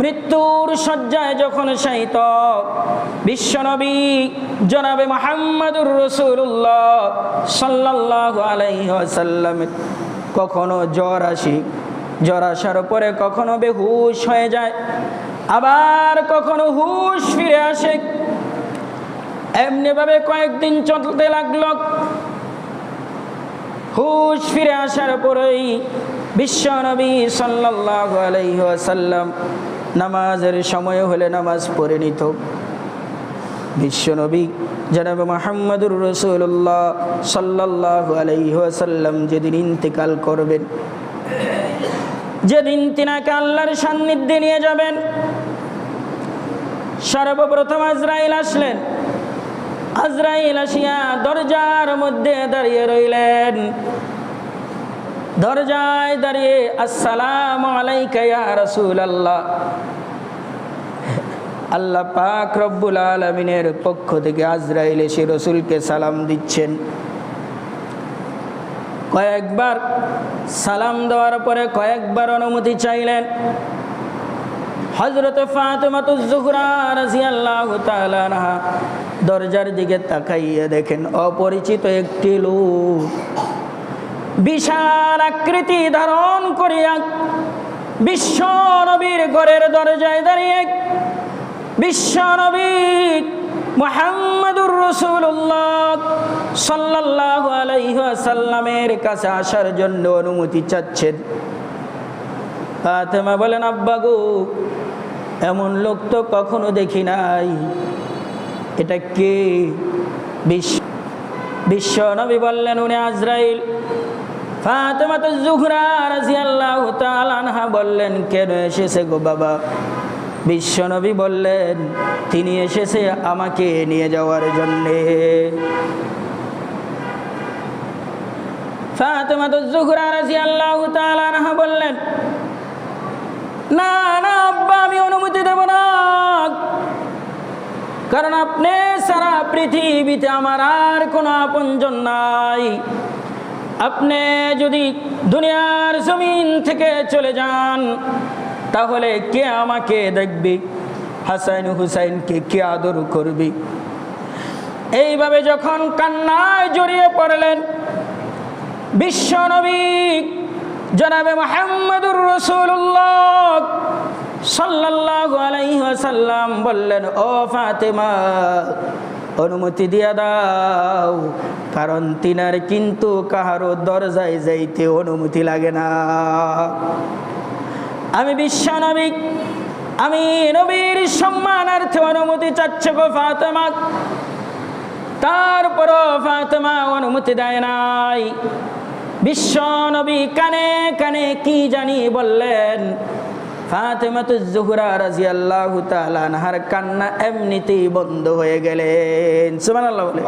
মৃত্যুর শয্যায় যখন শায়িত, বিশ্বনবী জনাবে মোহাম্মদুর রসুল্লাহ সাল্লাহ আলাইসাল্লাম কখনো জ্বর আসি, জ্বর আসার পরে কখনো বেহুশ হয়ে যায়, আবার কখনো হুশ ফিরে আসে। এমনিভাবে কয়েকদিন চলতে লাগল। হুশ ফিরে আসার পরেই বিশ্বনবী সাল্লাহ আলাইসাল্লাম নামাজের সময় হলে নামাজ পড়ে নিত। বিশ্বনবী জনাব মোহাম্মদুর রসুল্লাহ সাল্লাহ আলাইসাল্লাম যেদিন ইন্তেকাল করবেন, যেদিন তিনাকে আল্লাহর সান্নিধ্যে নিয়ে যাবেন, সর্বপ্রথম আজরাইল আসলেন। আজরাইল আসিয়া দরজার মধ্যে দাঁড়িয়ে রইলেন। দরজায় দাঁড়িয়ে, আসসালাম আলাইকা ইয়া রাসূলুল্লাহ। আল্লাহ পাক রব্বুল আলমিনের পক্ষ থেকে আজরাইল এসে রসুলকে সালাম দিচ্ছেন। কয়েকবার সালাম দেওয়ার পরে কয়েকবার অনুমতি চাইলেন। হজরত ফাতেমাতুজুহরা রাজিয়াল্লাহু তাআলা আনহা দরজার দিকে তাকাইয়ে দেখেন, অপরিচিত একটি লোক। বিশাল আকৃতি ধারণ করিয়া বিশ্ব নবীর ঘরের দরজায় দাঁড়িয়ে বিশ্ব নবী মোহাম্মদুর রসুল্লাহ সাল্লাহ আলাইসাল্লামের কাছে আসার জন্য অনুমতি চাচ্ছেন। ফাতেমা বলেন, আব্বা গো, এমন লোক তো কখনো দেখি নাই। এটা কে? বিশ্ব বিশ্ব নবী বললেন, উনি আজরাইল। ফাতেমা তো জুহরা রাজিয়াল্লাহু তাআলা আনহা বললেন, কেন এসেছে গো বাবা? বিশ্বনবী বললেন, তিনি এসেছে আমাকে নিয়ে যাওয়ার জন্যে। বললেন, না না, আব্বা, আমি অনুমতি দেব না। কারণ আপনি সারা পৃথিবীতে আমার আর কোনো আপনজন নাই। আপনি যদি দুনিয়ার জমিন থেকে চলে যান তাহলে কে আমাকে দেখবে? হাসাইন হুসাইনকে কে আদর করবে? এইভাবে যখন কান্নায় জড়িয়ে পড়লেন বিশ্বনবী জনাবে মোহাম্মদুর রসুল্লাহ সাল্লাল্লাহু বললেন, ও ফাতেমা, অনুমতি দিয়া দাও, কারণ তিনার কিন্তু কাহারও দরজায় যাইতে অনুমতি লাগে না। আমি বিশ্বনবী, আমি নবীর সম্মানার্থে অনুমতি চাচ্ছে গো ফাতেমা। তারপরও ফাতেমা অনুমতি দেয় নাই। বিশ্ব নবী কানে কানে কি জানি বললেন, ফাতেমাতু জুহরা রাজিয়াল্লাহু তাআলা আনহার কান্না এমনিতেই বন্ধ হয়ে গেলেন। সুবহানাল্লাহ বলে।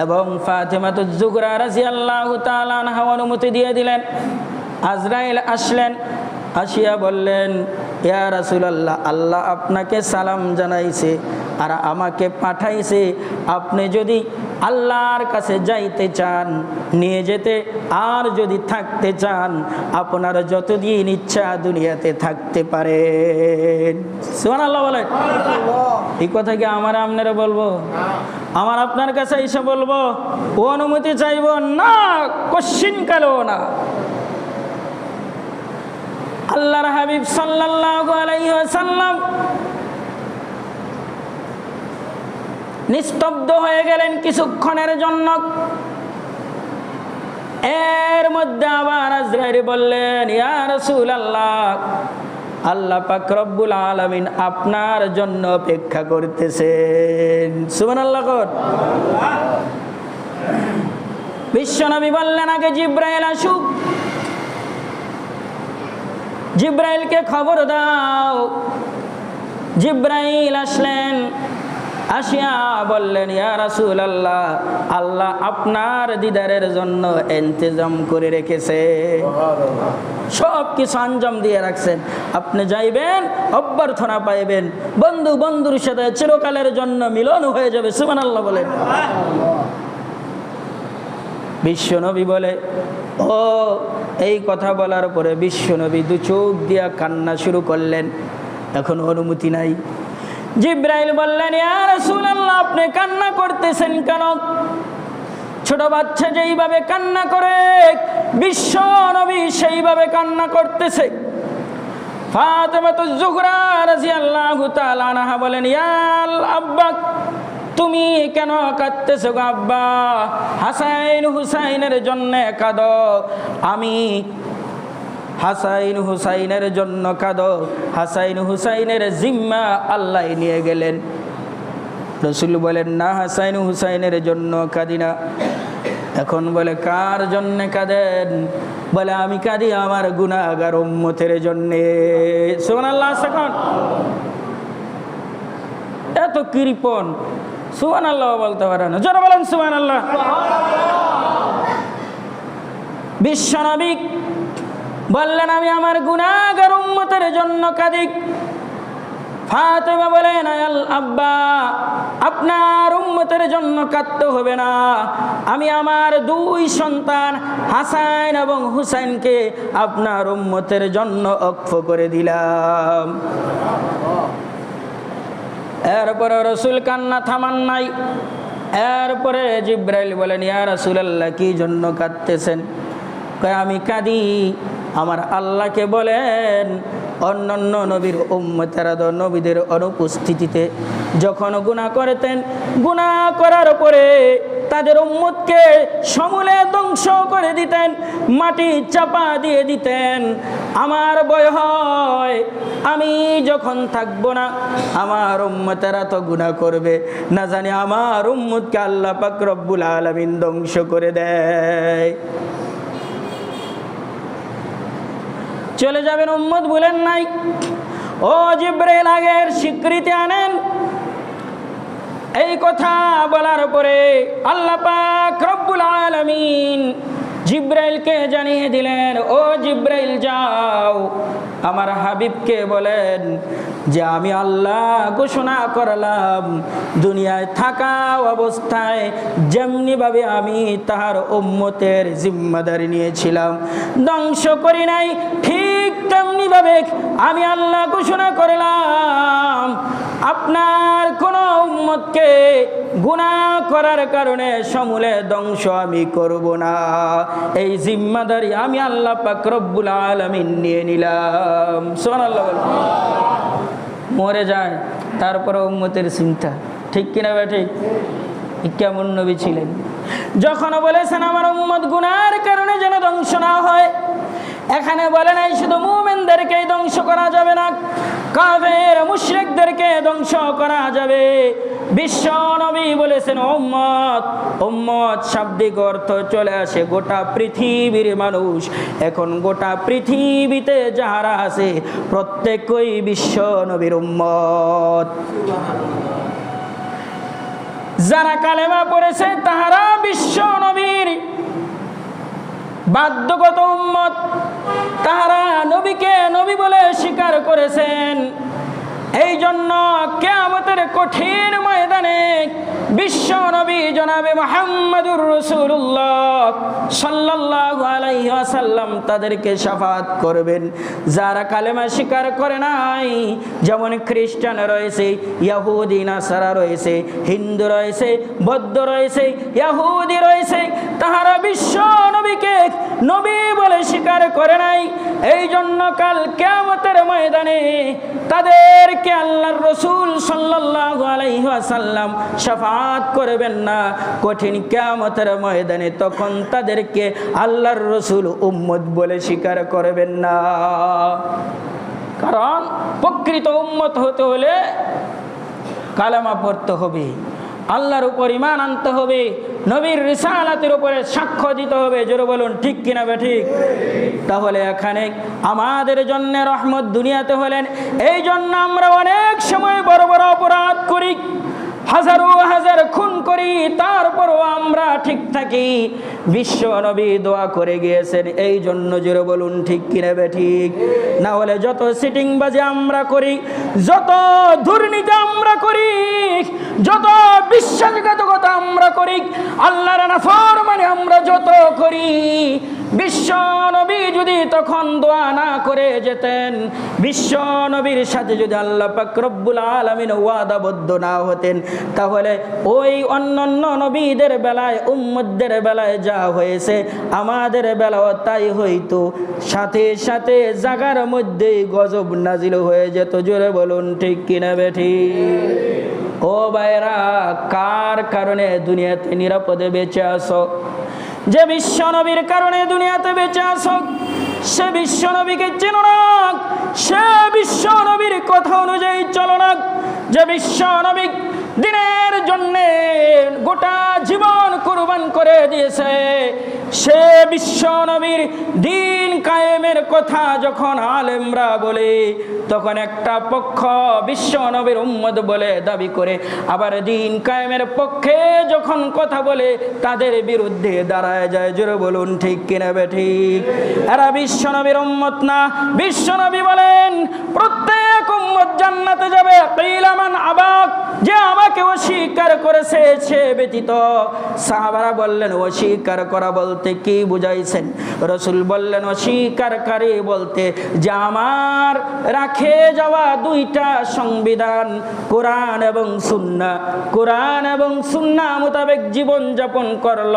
এবং ফাতেমাতু জুহরা রাজিয়াল্লাহু তাআলা আনহা অনুমতি দিয়ে দিলেন। আজরাইল আসলেন, আসিয়া বললেন, ইয়া রাসূলুল্লাহ, আল্লাহ আপনাকে সালাম জানাইছে আর আমাকে পাঠাইছে। আপনি যদি আল্লাহর কাছে যাইতে চান, নিয়ে যেতে, আর যদি থাকতে চান, আপনার যতদিন ইচ্ছা দুনিয়াতে থাকতে পারেন। সুবহানাল্লাহ বলেন। এই কথা কি আমার আপনারা বলব? আমার আপনার কাছে এসে বলব, অনুমতি চাইব না, কশ্চিন কালেও না। আল্লাহর হাবিব সাল্লাল্লাহু নিস্তব্ধ হয়ে গেলেন কিছুক্ষণের জন্য। এর মধ্যে আবার আজরাইল বললেন আল্লাহ পাক রব্বুল আলামিন আপনার জন্য অপেক্ষা করতেছেন। সুবহানাল্লাহ কর। বিশ্বনবী বললেন, আগে জিব্রাইল আসুক। জিব্রাইলকে খবর দাও। জিব্রাইল আসলেন। আসিয়া বললেন, ইয়া রাসূল আল্লাহ আল্লাহ আপনার দিদারের জন্য ইন্তজাম করে রেখেছে। সব কিছু আঞ্জাম দিয়ে রাখছেন। আপনি যাইবেন, অভ্যর্থনা পাইবেন। বন্ধু বন্ধুর সাথে চিরকালের জন্য মিলন হয়ে যাবে। সুমান আল্লাহ বলেন। বিশ্বনবী বলে, ও, এই কথা বলার পরে বিশ্বনবী দু চোখ দিয়া কান্না শুরু করলেন। এখন অনুমতি নাই। জিব্রাইল বললেন ইয়ার রাসূলুল্লাহ, আপনি কান্না করতেছেন কেন? ছোট বাচ্চা যেইভাবে কান্না করে বিশ্ব নবী সেইভাবে কান্না করতেছে। ফাতেমাতু জুহরা রাদিয়াল্লাহু তাআলা আনহা বলেন, ইয়াল আব্বা তুমি কেন কাঁদতেছো আব্বা? হাসাইন হুসাইনের জন্য কাঁদো। আমি হাসাইন হুসাইনের জন্য কাঁদো। হাসাইন হুসাইনের জিম্মা আল্লাহ নিয়ে গেলেন। রসুল বলেন, না হাসাইন হুসাইনের জন্য কাঁদি না। এখন বলে, কার জন্য কাঁদেন? বলে, আমি কাঁদি আমার গুণাগার উম্মতের জন্যে। সোমান আল্লাহ এখন এত কৃপন সুবান আল্লাহ বলতে পারে না। যারা বলেন সুহান আল্লাহ বিশ্বনবিক বললেন, আমি আমার গুণাগার উম্মতের জন্য কাঁদি। ফাতেমা বলেন আব্বা, আপনার জন্য কাঁদতে হবে না। আমি আমার দুই সন্তান এবং হুসাইনকে আপনার উম্মতের জন্য অক্ষ করে দিলাম। এরপরে রসুল কান্না থামান নাই। এরপরে জিব্রাইল বলেন, ইয়া রসুলাল্লাহ, কি জন্য কাঁদতেছেন? আমি কাঁদি। আমার আল্লাহকে বলেন, অন্যান্য নবীর উম্মতেরা নবীদের অনুপস্থিতিতে যখন গুণা করতেন গুণা করার পরে তাদের উম্মতকে সমূলে ধ্বংস করে দিতেন, মাটি চাপা দিয়ে দিতেন। আমার ভয় হয়, আমি যখন থাকব না, আমার উম্মতেরা তো গুণা করবে। না জানি আমার উম্মতকে আল্লাহ পাক রব্বুল আলমিন ধ্বংস করে দেয়। চলে যাবেন উম্মত বলেন নাই? ও জিব্রাইল, আগের স্বীকৃতি আনেন। এই কথা বলার পরে আল্লাহ পাক রব্বুল আলামিন জিব্রাইলকে জানিয়ে দিলেন, ও জিব্রাইল যাও। আমার হাবিবকে বলেন যে, আমি আল্লাহ ঘোষণা করলাম, দুনিয়ায় থাকা অবস্থায় যেমনিভাবে আমি তাহার উম্মতের জিম্মাদারি নিয়েছিলাম, ধ্বংস করি নাই, ঠিক তেমনিভাবে আমি আল্লাহ ঘোষণা করলাম। আপনার কোন উম্মতকে গুণা করার কারণে সমূলে ধ্বংস আমি করব না। এই জিম্মাদারি আমি আল্লাহ পাক রব্বুল আলামিন নিয়ে নিলাম। বলুন। মরে যায়, তারপরে উম্মতের চিন্তা। ঠিক কিনা বে ঠিক? কেমন নবী ছিলেন? যখন বলেছেন, আমার উম্মত গুনার কারণে যেন ধ্বংস না হয়। এখানে বলে নাই শুধু মুমেনদেরকে ধ্বংস করা যাবে না। কাফের মুশরিকদেরকে ধ্বংস করা যাবে। বিশ্ব নবী বলেছেন, উম্মত উম্মত শাব্দিক অর্থ চলে আসে গোটা পৃথিবীর মানুষ। এখন গোটা পৃথিবীতে যাহারা আছে, প্রত্যেকই বিশ্ব নবীর উম্মত। যারা কালেমা পড়েছে, তাহারা বিশ্ব নবীর বাধ্যগত উম্মত। তাহারা নবীকে নবী বলে স্বীকার করেছেন। এই জন্য কেয়ামতের কঠিন ময়দানে বিশ্ব নবী জনাবে রসুল্লাহ তাদেরকে করবেন। যারা স্বীকার করে নাই, যেমন খ্রিস্টান রয়েছে ইয়াহুদি নাসারা রয়েছে, হিন্দু রয়েছে, বৌদ্ধ রয়েছে ইয়াহুদি রয়েছে, তাহারা বিশ্ব নবীকে নবী বলে স্বীকার করে নাই। এই জন্য কাল কেয়ামতের ময়দানে তাদেরকে আল্লাহর রসুল সাল্লাহ আলাইসাল্লাম সাফাত করবেন না। কঠিন কেয়ামতের ময়দানে তখন তাদেরকে আল্লাহর রসুল উম্মত বলে স্বীকার করবেন না। কারণ প্রকৃত উম্মত হতে হলে কালেমা পড়তে হবে। আল্লাহর উপর ইমান আনতে হবে, নবীর রিসালাতের উপরে সাক্ষ্য দিতে হবে। জোরে বলুন, ঠিক কিনা বে ঠিক? তাহলে এখানে আমাদের জন্য রহমত দুনিয়াতে হলেন। এই জন্য আমরা অনেক সময় বড় বড় অপরাধ করি, হাজারো হাজার খুন করি, তারপরও আমরা ঠিক থাকি। বিশ্ব নবী দোয়া করে গিয়েছেন, এই জন্য জোরে বলুন, ঠিক কিনা বে ঠিক? না হলে যত সিটিং বাজে আমরা করি, যত দুর্নীতি আমরা করি, যত বিশ্বাসঘাতকতা আমরা করি আল্লাহর নাফরমানি আমরা যত করি বিশ্ব নবী যদি তখন দোয়া না করে যেতেন, বিশ্ব নবীর সাথে যদি আল্লাহ পাক রব্বুল আলামিন ওয়াদাবদ্ধ না হতেন, তাহলে ওই অন্যান্য নবীদের বেলায়, উম্মতদের বেলায় যা হয়েছে, আমাদের বেলাও তাই হইতো। সাথে সাথে জাগার মধ্যেই গজব নাজিল হয়ে যেত, জোরে বলুন ঠিক কিনা বেঠি? ও বাইরা কার কারণে দুনিয়াতে নিরাপদে বেঁচে আসো যে বিশ্ব নবীর কারণে দুনিয়াতে বেঁচে আসুক, সে বিশ্ব নবীকে চেন সে বিশ্ব নবীর কথা অনুযায়ী চলো না। যে বিশ্ব নবী দিনের জন্যে গোটা জীবন কোরবান করে দিয়েছে সে বিশ্ব নবীর দিন কায়েমের কথা যখন আলেমরা বলে, তখন একটা পক্ষ বিশ্ব নবীর উম্মদ বলে দাবি করে। আবার দিন কায়েমের পক্ষে যখন কথা বলে, তাদের বিরুদ্ধে দাঁড়ায় যায়। জোরে বলুন, ঠিক কিনা বে ঠিক? এরা বিশ্ব নবীর উম্মত না। বিশ্ব নবী বলেন, প্রত্যেক উম্মত জান্নাতে যাবে যে আমাকে অস্বীকার করেছে, সে ব্যতীত সাহাবারা বললেন, অস্বীকার করা বলতে কি বুঝাইছেন? রসুল বললেন, অস্বীকারী বলতে যে আমার রাখে যাওয়া দুইটা সংবিধান, কোরআন এবং সুন্না। কোরআন এবং সুন্না মোতাবেক জীবন যাপন করল,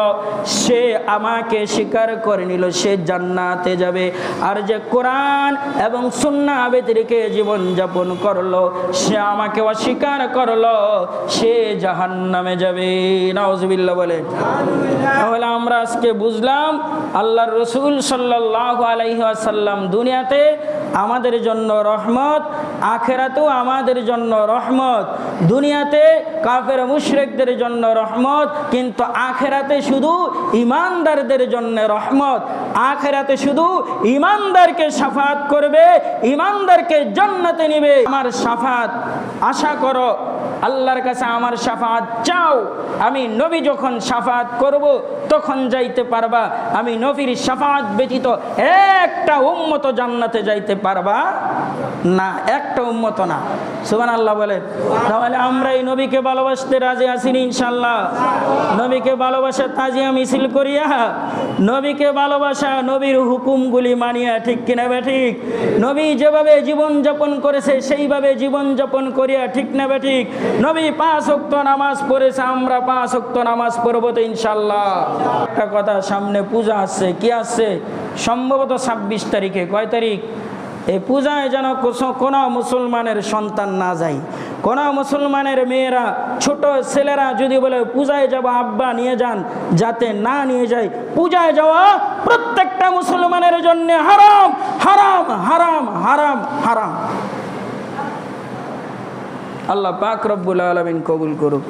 সে আমাকে স্বীকার করে নিল, সে জান্নাতে যাবে। আর যে কোরআন এবং সুন্না ব্যতিরিকে জীবন যাপন করল, সে আমাকে অস্বীকার করল সে জাহান্নামে যাবে। নাউজুবিল্লাহ বলে। তাহলে আমরা আজকে বুঝলাম, আল্লাহর রসুল সাল্লাহ আলাইসাল্লাম দুনিয়াতে আমাদের জন্য রহমত, আখেরাতেও আমাদের জন্য রহমত। দুনিয়াতে কাফের মুশরেকদের জন্য রহমত, কিন্তু আখেরাতে শুধু ইমানদারদের জন্য রহমত। আখেরাতে শুধু ইমানদারকে সাফাত করবে, ইমানদারকে জান্নাতে নিবে। আমার সাফাত, আশা করো আল্লাহর কাছে আমার সাফাত চাও। আমি নবী যখন সাফাত করব, তখন যাইতে পারবা। আমি নবীর সাফাত ব্যতীত একটা উম্মত জান্নাতে যাইতে পারবা না, একটা উম্মত না। সুবান আল্লাহ বলে। তাহলে আমরা এই নবীকে ভালোবাসতে রাজি আসিনি ইনশাল্লাহ নবীকে ভালোবাসা তাজিয়া মিছিল করিয়া, নবীকে ভালোবাসা নবীর হুকুমগুলি মানিয়া, ঠিক কিনা বে ঠিক? নবী যেভাবে জীবন যাপন করেছে, সেইভাবে জীবন যাপন করিয়া, ঠিক না বে ঠিক? নবী পাঁচ অক্ত নামাজ পড়েছে, আমরা পাঁচ অক্ত নামাজ পড়ব তো ইনশাল্লাহ একটা কথা, সামনে পূজা আসছে, কি আসছে? সম্ভবত ছাব্বিশ তারিখে, কয় তারিখ? এই পূজায় যেন কোনো মুসলমানের সন্তান না যায়। কোনো মুসলমানের মেয়েরা, ছোট ছেলেরা যদি বলে, পূজায় যাব, আব্বা নিয়ে যান। যাতে না নিয়ে যায়। পূজায় যাওয়া প্রত্যেকটা মুসলমানের জন্য হারাম হারাম হারাম হারাম হারাম। আল্লাহ পাক রব্বুল আলমিন কবুল করুক।